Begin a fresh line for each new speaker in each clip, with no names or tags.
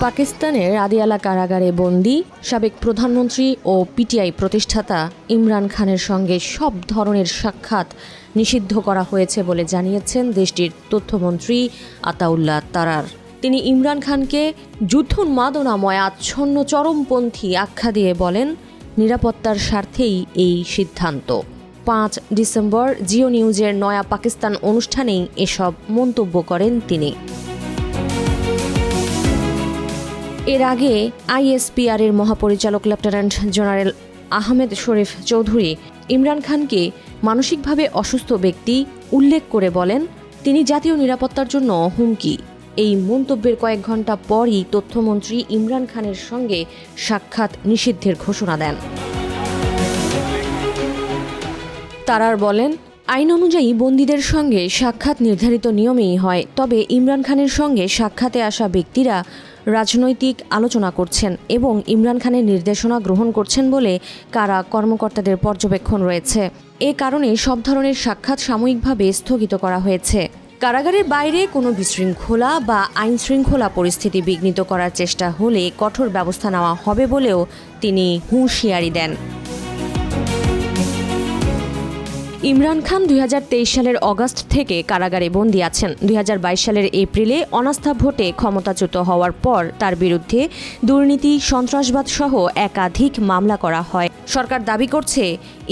পাকিস্তানের আদিয়ালা কারাগারে বন্দী, সাবেক প্রধানমন্ত্রী ও পিটিআই প্রতিষ্ঠাতা ইমরান খানের সঙ্গে সব ধরনের সাক্ষাৎ নিষিদ্ধ করা হয়েছে বলে জানিয়েছেন দেশটির তথ্যমন্ত্রী আতাউল্লাহ তারার। তিনি ইমরান খানকে যুদ্ধোন্মাদনাময় আচ্ছন্ন, চরমপন্থী আখ্যা দিয়ে বলেন, নিরাপত্তার স্বার্থেই এই সিদ্ধান্ত। পাঁচ ডিসেম্বর জিও নিউজের নয়া পাকিস্তান অনুষ্ঠানেই এসব মন্তব্য করেন তিনি। এর আগে আইএসপিআর এর মহাপরিচালক লেফটেন্যান্ট জেনারেল আহমেদ শরীফ চৌধুরী ইমরান খানকে মানসিকভাবে অসুস্থ ব্যক্তি উল্লেখ করে বলেন, তিনি জাতীয় নিরাপত্তার জন্য হুমকি। এই মন্তব্যের কয়েক ঘণ্টা পরই তথ্যমন্ত্রী ইমরান খানের সঙ্গে সাক্ষাৎ নিষিদ্ধের ঘোষণা দেন। তারার বলেন, আইন অনুযায়ী বন্দীদের সঙ্গে সাক্ষাৎ নির্ধারিত নিয়মেই হয়, তবে ইমরান খানের সঙ্গে সাক্ষাতে আসা ব্যক্তিরা রাজনৈতিক আলোচনা করছেন এবং ইমরান খানের নির্দেশনা গ্রহণ করছেন বলে কারা কর্মকর্তাদের পর্যবেক্ষণ রয়েছে। এ কারণে সব ধরনের সাক্ষাৎ সাময়িকভাবে স্থগিত করা হয়েছে। কারাগারের বাইরে কোনো বিশৃঙ্খলা বা আইন শৃঙ্খলা পরিস্থিতি বিঘ্নিত করার চেষ্টা হলে কঠোর ব্যবস্থা নেওয়া হবে বলেও তিনি হুঁশিয়ারি দেন। ইমরান খান দুই হাজার তেইশ সালের অগাস্ট থেকে কারাগারে বন্দী আছেন। দুই হাজার বাইশ সালের এপ্রিলে অনাস্থা ভোটে ক্ষমতাচ্যুত হওয়ার পর তার বিরুদ্ধে দুর্নীতি, সন্ত্রাসবাদ সহ একাধিক মামলা করা হয়। সরকার দাবি করছে,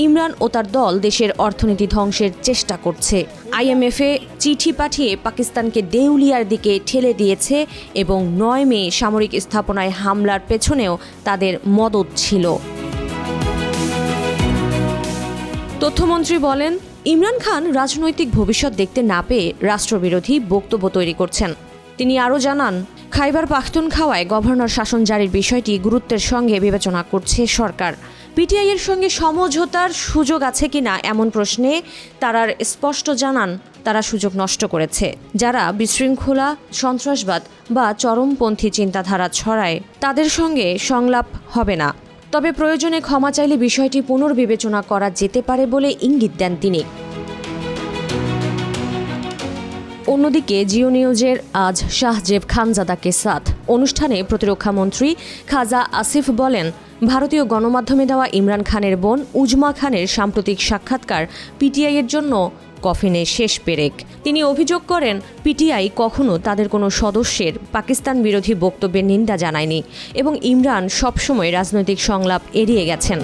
ইমরান ও তার দল দেশের অর্থনীতি ধ্বংসের চেষ্টা করছে। আইএমএফে চিঠি পাঠিয়ে পাকিস্তানকে দেউলিয়ার দিকে ঠেলে দিয়েছে এবং নয় মে সামরিক স্থাপনায় হামলার পেছনেও তাদের মদত ছিল। তথ্যমন্ত্রী বলেন, ইমরান খান রাজনৈতিক ভবিষ্যৎ দেখতে না পেয়ে রাষ্ট্রবিরোধী বক্তব্য তৈরি করছেন। তিনি আরও জানান, খাইবার পাখতুনখাওয়ায় গভর্নর শাসন জারির বিষয়টি গুরুত্বের সঙ্গে বিবেচনা করছে সরকার। পিটিআই এর সঙ্গে সমঝোতার সুযোগ আছে কিনা এমন প্রশ্নে তারার স্পষ্ট জানান, তারা সুযোগ নষ্ট করেছে। যারা বিশৃঙ্খলা, সন্ত্রাসবাদ বা চরমপন্থী চিন্তাধারা ছড়ায়, তাদের সঙ্গে সংলাপ হবে না। তবে প্রয়োজনে ক্ষমা চাইলে বিষয়টি পুনর্বিবেচনা করা যেতে পারে বলে ইঙ্গিত দেন তিনি। অন্যদিকে জিও নিউজের আজ শাহজেব খানজাদাকে সাথ অনুষ্ঠানে প্রতিরক্ষা মন্ত্রী খাজা আসিফ বলেন, ভারতীয় গণমাধ্যমে দেওয়া ইমরান খানের বোন উজমা খানের সাম্প্রতিক সাক্ষাৎকার পিটিআই এর জন্য কফিনে শেষ পেরেক। তিনি অভিযোগ করেন, পিটিআই কখনো তাদের কোনো সদস্যের পাকিস্তান বিরোধী বক্তব্যের নিন্দা জানায়নি এবং ইমরান সবসময় রাজনৈতিক সংলাপ এড়িয়ে গেছেন।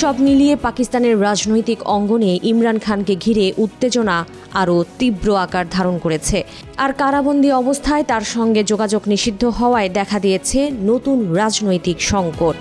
সব মিলিয়ে পাকিস্তানের রাজনৈতিক অঙ্গনে ইমরান খানকে ঘিরে উত্তেজনা আরও তীব্র আকার ধারণ করেছে। আর কারাবন্দী অবস্থায় তার সঙ্গে যোগাযোগ নিষিদ্ধ হওয়ায় দেখা দিয়েছে নতুন রাজনৈতিক সংকট।